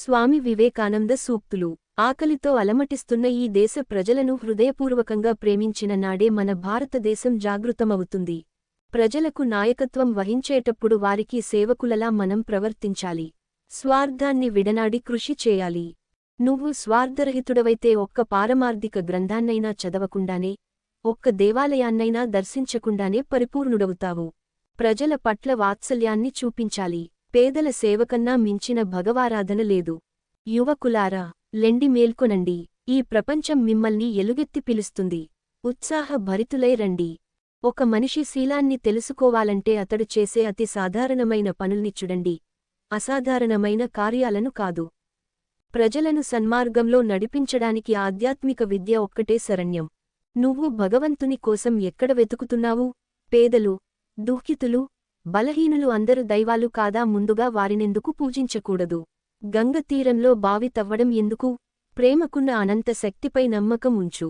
స్వామి వివేకానంద సూక్తులు. ఆకలితో అలమటిస్తున్న ఈ దేశ ప్రజలను హృదయపూర్వకంగా ప్రేమించిన నాడే మన భారతదేశం జాగృతమవుతుంది. ప్రజలకు నాయకత్వం వహించేటప్పుడు వారికి సేవకులలా మనం ప్రవర్తించాలి. స్వార్థాన్ని విడనాడి కృషి చేయాలి. నువ్వు స్వార్థరహితుడవైతే ఒక్క పారమార్థిక గ్రంథాన్నైనా చదవకుండానే ఒక్క దేవాలయాన్నైనా దర్శించకుండానే పరిపూర్ణుడవుతావు. ప్రజల పట్ల వాత్సల్యాన్ని చూపించాలి. పేదల సేవకన్నా మించిన భగవారాధన లేదు. యువకులారా లెండి మేల్కొనండి. ఈ ప్రపంచం మిమ్మల్ని ఎలుగెత్తి పిలుస్తుంది. ఉత్సాహ భరితులై రండి. ఒక మనిషి శీలాన్ని తెలుసుకోవాలంటే అతడు చేసే అతి సాధారణమైన పనుల్ని చూడండి. అసాధారణమైన కార్యాలను కాదు. ప్రజలను సన్మార్గంలో నడిపించడానికి ఆధ్యాత్మిక విద్య ఒక్కటే శరణ్యం. నువ్వు భగవంతుని కోసం ఎక్కడ వెతుకుతున్నావు? పేదలు దుఃఖితులు బలహీనులు అందరు దైవాలు కాదా ముందుగా వారినెందుకు పూజించకూడదు? గంగ తీరంలో బావి తవ్వడం ఎందుకు? ప్రేమకున్న అనంత శక్తిపై నమ్మకం ఉంచు.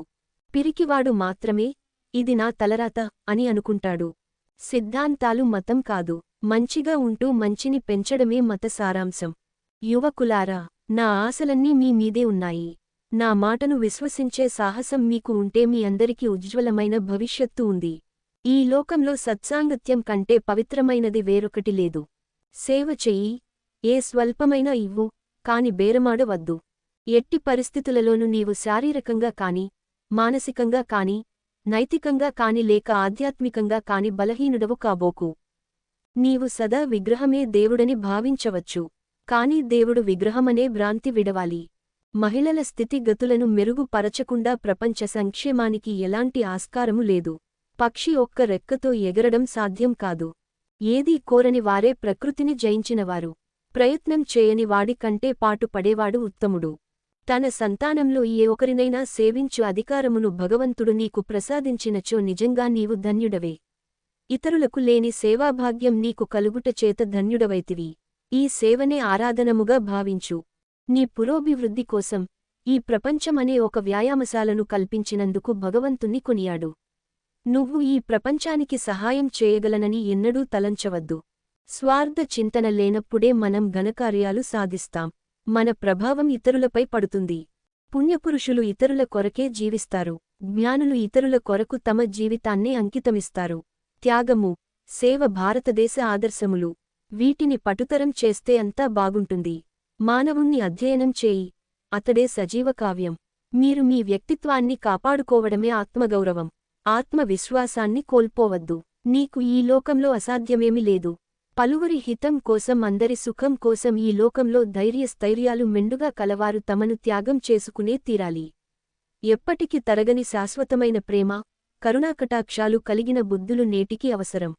పిరికివాడు మాత్రమే ఇది నా తలరాత అని అనుకుంటాడు. సిద్ధాంతాలు మతం కాదు. మంచిగా ఉంటూ మంచిని పెంచడమే మత సారాంశం. యువకులారా నా ఆశలన్నీ మీ మీదే ఉన్నాయి. నా మాటను విశ్వసించే సాహసం మీకు ఉంటే మీ అందరికీ ఉజ్వలమైన భవిష్యత్తు ఉంది. ఈ లోకంలో సత్సాంగత్యం కంటే పవిత్రమైనది వేరొకటి లేదు. సేవ చెయ్యి ఏ స్వల్పమైనా ఇవ్వు కాని బేరమాడవద్దు ఎట్టి పరిస్థితులలోనూ నీవు శారీరకంగా కాని మానసికంగా కాని నైతికంగా కాని లేక ఆధ్యాత్మికంగా కాని బలహీనుడవు కాబోకు. నీవు సదా విగ్రహమే దేవుడని భావించవచ్చు కాని దేవుడు విగ్రహమనే భ్రాంతి విడవాలి. మహిళల స్థితిగతులను మెరుగుపరచకుండా ప్రపంచ సంక్షేమానికి ఎలాంటి ఆస్కారము లేదు. పక్షి ఒక్క రెక్కతో ఎగరడం సాధ్యం కాదు. ఏదీ కోరని వారే ప్రకృతిని జయించినవారు. ప్రయత్నం చేయని వాడి కంటే పాటు పడేవాడు ఉత్తముడు. తన సంతానంలో ఏ ఒకరినైనా సేవించు అధికారమును భగవంతుడు నీకు ప్రసాదించినచో నిజంగా నీవు ధన్యుడవే. ఇతరులకు లేని సేవాభాగ్యం నీకు కలుగుట చేత ధన్యుడవైతివి. ఈ సేవనే ఆరాధనముగా భావించు. నీ పురోభివృద్ధి కోసం ఈ ప్రపంచమనే ఒక వ్యాయామశాలను కల్పించినందుకు భగవంతుని కొనియాడు. నువ్వు ఈ ప్రపంచానికి సహాయం చేయగలనని ఎన్నడూ తలంచవద్దు. స్వార్థ చింతన లేనప్పుడే మనం ఘనకార్యాలు సాధిస్తాం. మన ప్రభావం ఇతరులపై పడుతుంది. పుణ్యపురుషులు ఇతరుల కొరకే జీవిస్తారు. జ్ఞానులు ఇతరుల కొరకు తమ జీవితాన్నే అంకితమిస్తారు. త్యాగము సేవ భారతదేశ ఆదర్శములు. వీటిని పటుతరం చేస్తే అంతా బాగుంటుంది. మానవుణ్ణి అధ్యయనం చేయి. అతడే సజీవ కావ్యం. మీరు మీ వ్యక్తిత్వాన్ని కాపాడుకోవడమే ఆత్మగౌరవం. ఆత్మవిశ్వాసాన్ని కోల్పోవద్దు. నీకు ఈ లోకంలో అసాధ్యమేమి లేదు. పలువురి హితం కోసం అందరి సుఖం కోసం ఈ లోకంలో ధైర్యస్థైర్యాలు మెండుగా కలవారు తమను త్యాగం చేసుకునే తీరాలి. ఎప్పటికి తరగని శాశ్వతమైన ప్రేమ కరుణాకటాక్షాలు కలిగిన బుద్ధులు నేటికి అవసరం.